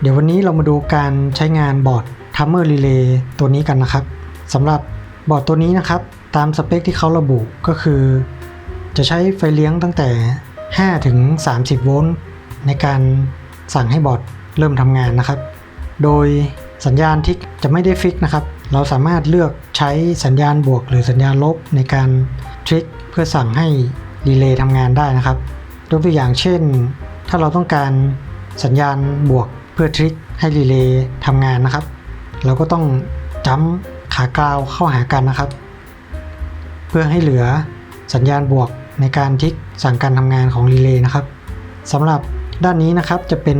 เดี๋ยววันนี้เรามาดูการใช้งานบอร์ด Timer Relay ตัวนี้กันนะครับสำหรับบอร์ดตัวนี้นะครับ ตามสเปคที่เขาระบุก็คือ จะใช้ไฟเลี้ยงตั้งแต่ 5 ถึง 30 โวลต์ในการสั่งให้บอร์ดเริ่มทำงานนะครับ โดยสัญญาณที่จะไม่ได้ฟิกนะครับ เราสามารถเลือกใช้สัญญาณบวก หรือสัญญาณลบในการทริกเพื่อสั่งให้รีเลย์ทำงานได้นะครับยกตัวอย่างเช่น ถ้าเราต้องการสัญญาณบวก พื่อทริกให้รีเลย์ทำงานนะครับ เราก็ต้องจัมขากราวเข้าหากันนะครับ เพื่อให้เหลือสัญญาณบวกในการทิกสั่งการทำงานของรีเลย์นะครับสำหรับด้านนี้นะครับจะเป็น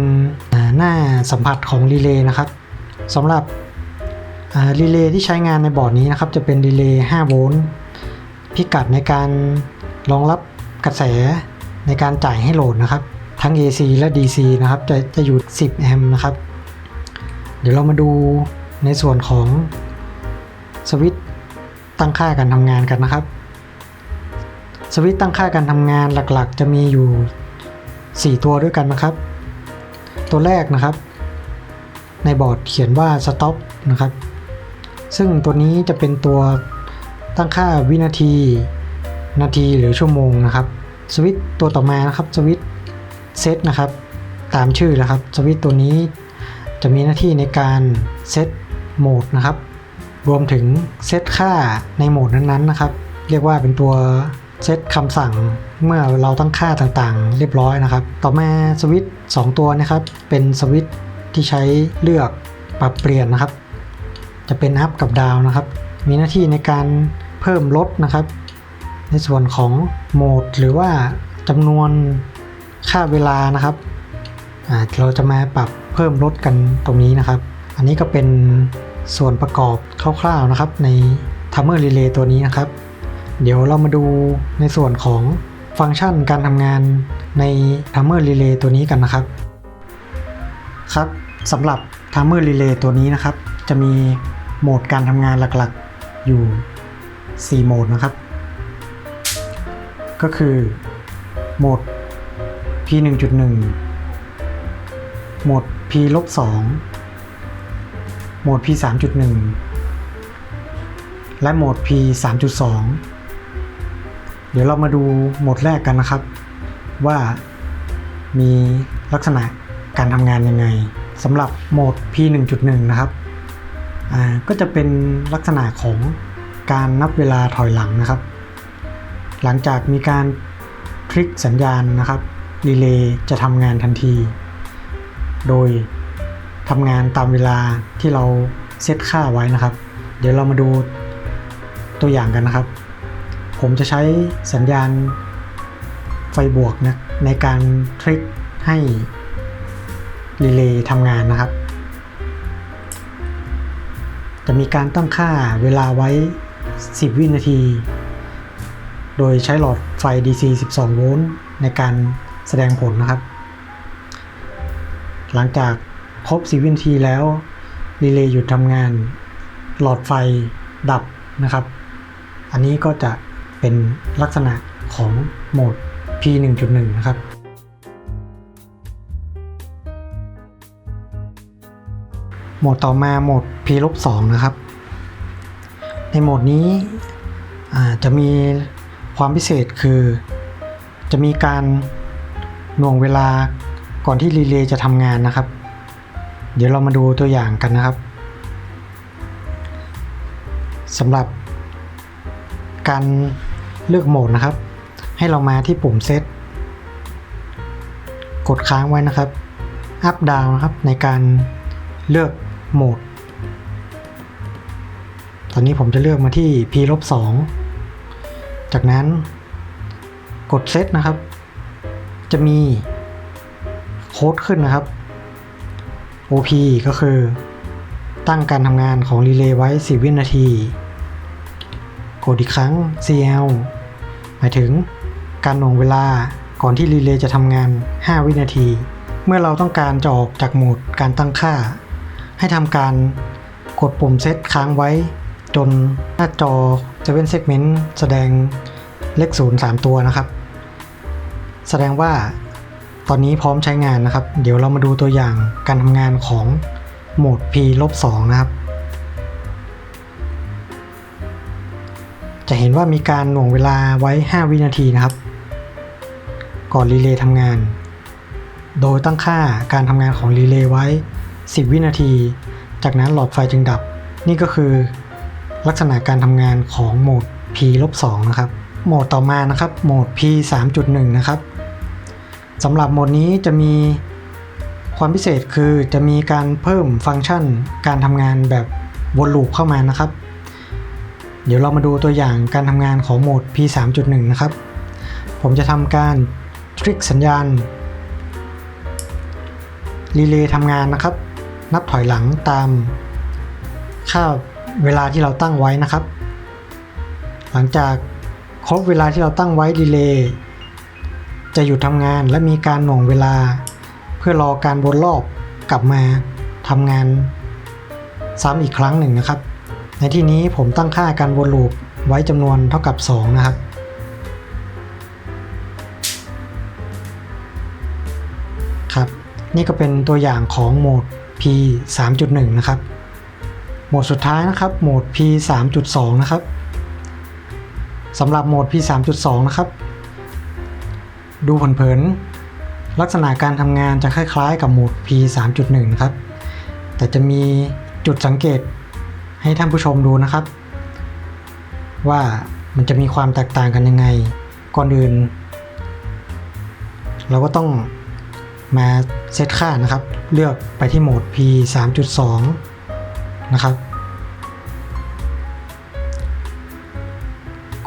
หน้าสัมผัสของรีเลย์นะครับสำหรับรีเลย์ที่ใช้งานในบอร์ดนี้นะครับ จะเป็นรีเลย์5โวลต์พิกัดในการรองรับกระแสในการจ่ายให้โหลดนะครับ ทั้ง AC และ DC นะครับจะจะอยู่ 10 แอมป์นะครับ เดี๋ยวเรามาดูในส่วนของสวิตตั้งค่าการทำงานกันนะครับ สวิตตั้งค่าการทำงานหลักๆ จะมีอยู่ 4 ตัวด้วยกันนะครับ ตัวแรกนะครับ ในบอร์ดเขียนว่า stop นะครับ ซึ่งตัวนี้จะเป็นตัวตั้งค่าวินาที นาทีหรือชั่วโมงนะครับ สวิตตัวต่อมานะครับสวิต เซตนะครับ ตามชื่อนะครับสวิตตัวนี้จะมีหน้าที่ในการเซตโหมดนะครับ รวมถึงเซตค่าในโหมดนั้นๆนะครับ เรียกว่าเป็นตัวเซตคำสั่งเมื่อเราตั้งค่าต่างๆ เรียบร้อยนะครับ ต่อมาสวิตช์2ตัวนะครับ เป็นสวิตช์ที่ใช้เลือกปรับเปลี่ยนนะครับ จะเป็นอัพกับดาวนะครับ มีหน้าที่ในการเพิ่มลดนะครับ ในส่วนของโหมดหรือว่าจำนวน ค่าเวลานะครับเราจะมาปรับเพิ่มลดกันตรงนี้นะครับ อันนี้ก็เป็นส่วนประกอบคร่าวๆนะครับ ใน Timer Relay ตัวนี้นะครับ เดี๋ยวเรามาดูในส่วนของฟังก์ชันการทำงานใน Timer Relay ตัวนี้กันนะครับ ครับสำหรับ Timer Relay ตัวนี้นะครับ จะมีโหมดการทำงานหลักๆอยู่ 4 โหมดนะครับ ก็คือโหมด P 1.1 โหมด P ลบ2โหมด P 3.1 และโหมด P 3.2 เดี๋ยวเรามาดูโหมดแรกกันนะครับ ว่ามีลักษณะการทำงานยังไงสำหรับโหมด P 1.1 นะครับ ก็จะเป็นลักษณะของการนับเวลาถอยหลังนะครับ หลังจากมีการทริกสัญญาณนะครับ รีเลย์จะทำงานทันที โดยทำงานตามเวลาที่เราเซตค่าไว้นะครับ เดี๋ยวเรามาดูตัวอย่างกันนะครับ ผมจะใช้สัญญาณไฟบวกนะในการทริกให้รีเลย์ทำงานนะครับ จะมีการตั้งค่าเวลาไว้ 10 วินาที โดยใช้หลอดไฟ DC 12 โวลต์ในการ แสดงผลนะครับ หลังจากครบ10วินาทีแล้วรีเลย์หยุดทำงาน หลอดไฟดับนะครับ อันนี้ก็จะเป็นลักษณะของโหมด P 1.1 นะครับโหมดต่อมาโหมด P ลบ2นะครับ ในโหมดนี้จะมีความพิเศษคือจะมีการ หน่วงเวลาก่อนที่รีเลย์จะทำงานนะครับ เดี๋ยวเรามาดูตัวอย่างกันนะครับสำหรับการเลือกโหมดนะครับ ให้เรามาที่ปุ่มเซตกดค้างไว้นะครับอัพดาวนะครับในการเลือกโหมด ตอนนี้ผมจะเลือกมาที่ p ลบ2จากนั้นกดเซตนะครับ จะมีโค้ดขึ้นนะครับ OP ก็คือ ตั้งการทำงานของรีเลย์ไว้ 10 วินาที กดอีกครั้ง CL หมายถึงการหน่วงเวลาก่อนที่รีเลย์จะทำงาน 5 วินาที เมื่อเราต้องการจะออกจากโหมดการตั้งค่า ให้ทำการกดปุ่มเซตค้างไว้ จนหน้าจอ7 segment แสดงเลข0 3 ตัวนะครับ แสดงว่าตอนนี้พร้อมใช้งานนะครับ เดี๋ยวเรามาดูตัวอย่างการทำงานของโหมด P ลบ2นะครับ จะเห็นว่ามีการหน่วงเวลาไว้ 5 วินาทีนะครับ ก่อนรีเลย์ทำงาน โดยตั้งค่าการทำงานของรีเลย์ไว้ 10 วินาที จากนั้นหลอดไฟจึงดับ นี่ก็คือ ลักษณะการทำงานของโหมด P ลบ2นะครับ โหมดต่อมานะครับ โหมด P 3.1 นะครับ สำหรับโหมดนี้จะมีความพิเศษคือจะมีการเพิ่มฟังก์ชันการทำงานแบบวนลูปเข้ามานะครับ เดี๋ยวเรามาดูตัวอย่างการทำงานของโหมด P 3.1 นะครับ ผมจะทำการทริกสัญญาณรีเลย์ทำงานนะครับ นับถอยหลังตามค่าเวลาที่เราตั้งไว้นะครับ หลังจากครบเวลาที่เราตั้งไว้รีเลย์ จะหยุดทำงานและมีการหน่วงเวลา เพื่อรอการวนรอบกลับมาทำงานซ้ำอีกครั้งหนึ่งนะครับ ในที่นี้ผมตั้งค่าการวนลูปไว้จำนวนเท่ากับ 2 นะครับ ครับ นี่ก็เป็นตัวอย่างของโหมด P 3.1 นะครับ โหมดสุดท้ายนะครับ โหมด P 3.2 นะครับสำหรับโหมด P 3.2 นะครับ ดูเผินๆลักษณะการทำงานจะคล้ายๆ กับโหมด P 3.1นะครับ แต่จะมีจุดสังเกตให้ท่านผู้ชมดูนะครับ ว่ามันจะมีความแตกต่างกันยังไง ก่อนอื่น เราก็ต้องมาเซตค่านะครับ เลือกไปที่โหมด P 3.2 นะครับ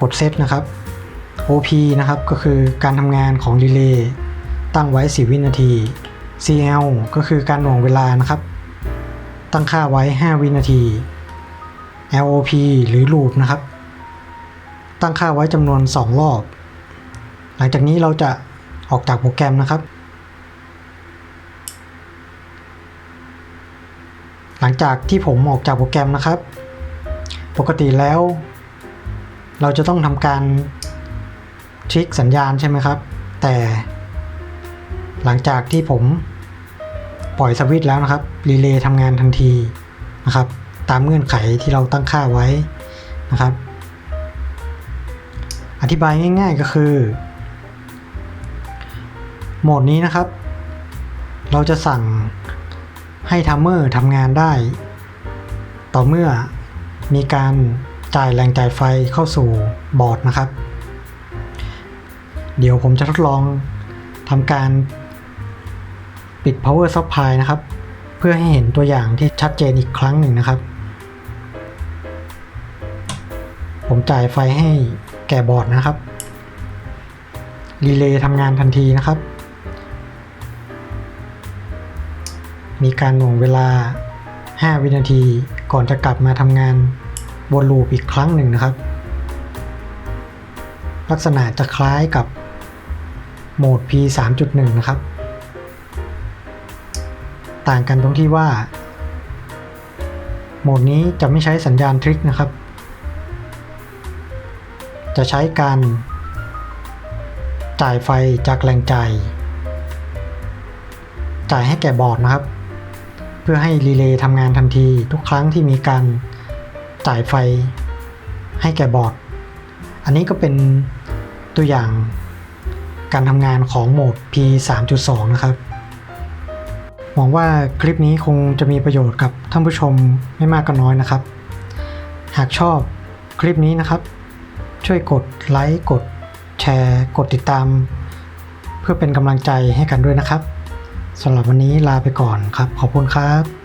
กดเซตนะครับ OP นะครับก็คือการทำงานของรีเลย์ตั้งไว้ 10 วินาที CL ก็คือการหน่วงเวลานะครับ ตั้งค่าไว้ 5 วินาที LOP หรือ loop นะครับ ตั้งค่าไว้จำนวน 2 รอบ หลังจากนี้เราจะออกจากโปรแกรมนะครับ หลังจากที่ผมออกจากโปรแกรมนะครับ ปกติแล้ว เราจะต้องทำการ ทริกสัญญาณใช่ไหมครับ แต่หลังจากที่ผมปล่อยสวิตช์แล้วนะครับ รีเลย์ทำงานทันทีนะครับ ตามเงื่อนไขที่เราตั้งค่าไว้นะครับ อธิบายง่าย ๆก็คือ โหมดนี้นะครับ เราจะสั่งให้ทัมเมอร์ทำงานได้ ต่อเมื่อมีการจ่ายแรงจ่ายไฟเข้าสู่บอร์ดนะครับ เดี๋ยวผมจะทดลองทำการปิด power supply นะครับ เพื่อให้เห็นตัวอย่างที่ชัดเจนอีกครั้งหนึ่งนะครับ ผมจ่ายไฟให้แก่บอร์ดนะครับ รีเลย์ทำงานทันทีนะครับ มีการหน่วงเวลา 5 วินาทีก่อนจะกลับมาทำงานวนลูปอีกครั้งหนึ่งนะครับ ลักษณะจะคล้ายกับ โหมด P 3.1 นะครับ ต่างกันตรงที่ว่า โหมดนี้จะไม่ใช้สัญญาณทริกนะครับ จะใช้การจ่ายไฟจากแรงจ่าย จ่ายให้แก่บอร์ดนะครับ เพื่อให้รีเลย์ทำงานทันทีทุกครั้งที่มีการจ่ายไฟให้แก่บอร์ด อันนี้ก็เป็นตัวอย่าง การทำงานของโหมด P 3.2 นะครับ หวังว่าคลิปนี้คงจะมีประโยชน์กับท่านผู้ชมไม่มากก็น้อยนะครับ หากชอบคลิปนี้นะครับ ช่วยกดไลค์กดแชร์ กดติดตาม เพื่อเป็นกำลังใจให้กันด้วยนะครับสำหรับวันนี้ลาไปก่อนครับ ขอบคุณครับ